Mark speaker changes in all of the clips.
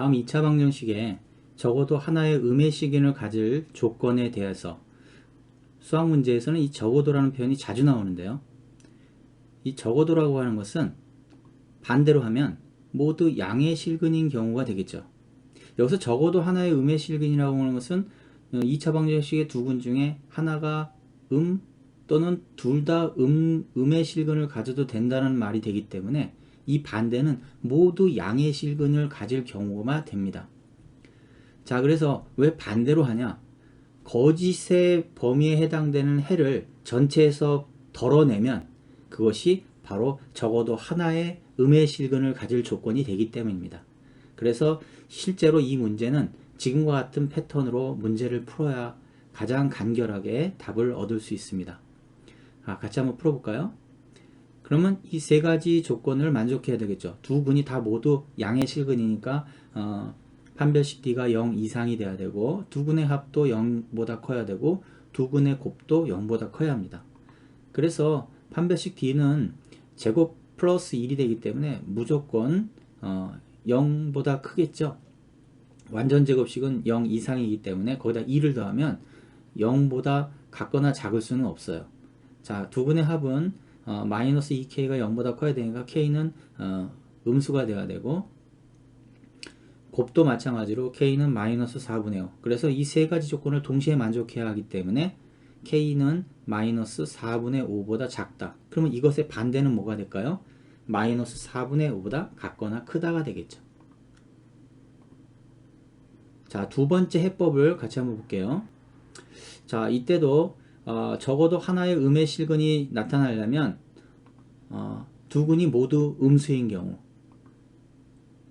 Speaker 1: 다음 2차 방정식에 적어도 하나의 음의 시균을 가질 조건에 대해서 수학 문제에서는 이 적어도라는 표현이 자주 나오는데요. 이 적어도라고 하는 것은 반대로 하면 모두 양의 실근인 경우가 되겠죠. 여기서 적어도 하나의 음의 실근이라고 하는 것은 2차 방정식의 두 군 중에 하나가 음 또는 둘 다 음, 음의 실근을 가져도 된다는 말이 되기 때문에 이 반대는 모두 양의 실근을 가질 경우가 됩니다. 자, 그래서 왜 반대로 하냐? 거짓의 범위에 해당되는 해를 전체에서 덜어내면 그것이 바로 적어도 하나의 음의 실근을 가질 조건이 되기 때문입니다. 그래서 실제로 이 문제는 지금과 같은 패턴으로 문제를 풀어야 가장 간결하게 답을 얻을 수 있습니다. 아, 같이 한번 풀어볼까요? 그러면 이 세 가지 조건을 만족해야 되겠죠. 두 군이 다 모두 양의 실근이니까 어, 판별식 D가 0 이상이 돼야 되고 두 군의 합도 0보다 커야 되고 두 군의 곱도 0보다 커야 합니다. 그래서 판별식 D는 제곱 플러스 1이 되기 때문에 무조건 어, 0보다 크겠죠. 완전 제곱식은 0 이상이기 때문에 거기다 2를 더하면 0보다 같거나 작을 수는 없어요. 자, 두 분의 합은 어, 마이너스 2k가 0보다 커야 되니까 k는 어, 음수가 돼야 되고 곱도 마찬가지로 k는 마이너스 4분의 5 그래서 이 세 가지 조건을 동시에 만족해야 하기 때문에 k는 마이너스 4분의 5보다 작다. 그러면 이것의 반대는 뭐가 될까요? 마이너스 4분의 5보다 같거나 크다가 되겠죠. 자, 두 번째 해법을 같이 한번 볼게요. 자, 이때도 어, 적어도 하나의 음의 실근이 나타나려면 어, 두 군이 모두 음수인 경우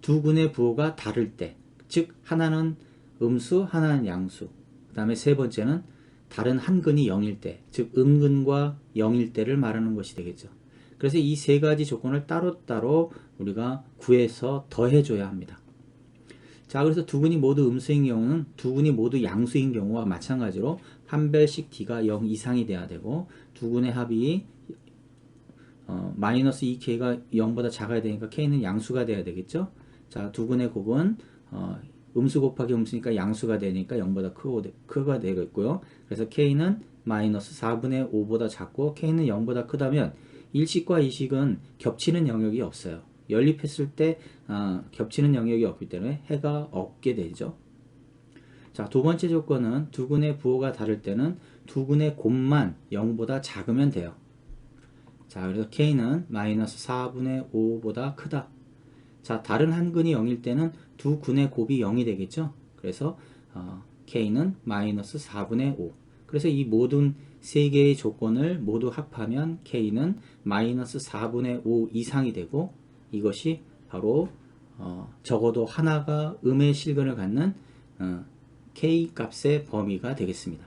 Speaker 1: 두 군의 부호가 다를 때, 즉 하나는 음수, 하나는 양수. 그 다음에 세 번째는 다른 한 근이 0일 때, 즉 음근과 0일 때를 말하는 것이 되겠죠. 그래서 이 세 가지 조건을 따로따로 우리가 구해서 더해줘야 합니다. 자, 그래서 두 군이 모두 음수인 경우는 두 군이 모두 양수인 경우와 마찬가지로 판별식 D가 0 이상이 돼야 되고 두 군의 합이 어, 마이너스 2K가 0보다 작아야 되니까 K는 양수가 돼야 되겠죠. 자, 두 군의 곱은 어, 음수 곱하기 음수니까 양수가 되니까 0보다 크고, 크가 되겠고요. 그래서 K는 마이너스 4분의 5보다 작고 K는 0보다 크다면 일식과 이식은 겹치는 영역이 없어요. 연립했을 때 어, 겹치는 영역이 없기 때문에 해가 없게 되죠. 자, 두 번째 조건은 두 군의 부호가 다를 때는 두 군의 곱만 0보다 작으면 돼요. 자, 그래서 K는 마이너스 4분의 5보다 크다. 자, 다른 한 근이 0일 때는 두 군의 곱이 0이 되겠죠. 그래서 어, K는 마이너스 4분의 5. 그래서 이 모든 세 개의 조건을 모두 합하면 K는 마이너스 4분의 5 이상이 되고 이것이 바로 어, 적어도 하나가 음의 실근을 갖는 어, K 값의 범위가 되겠습니다.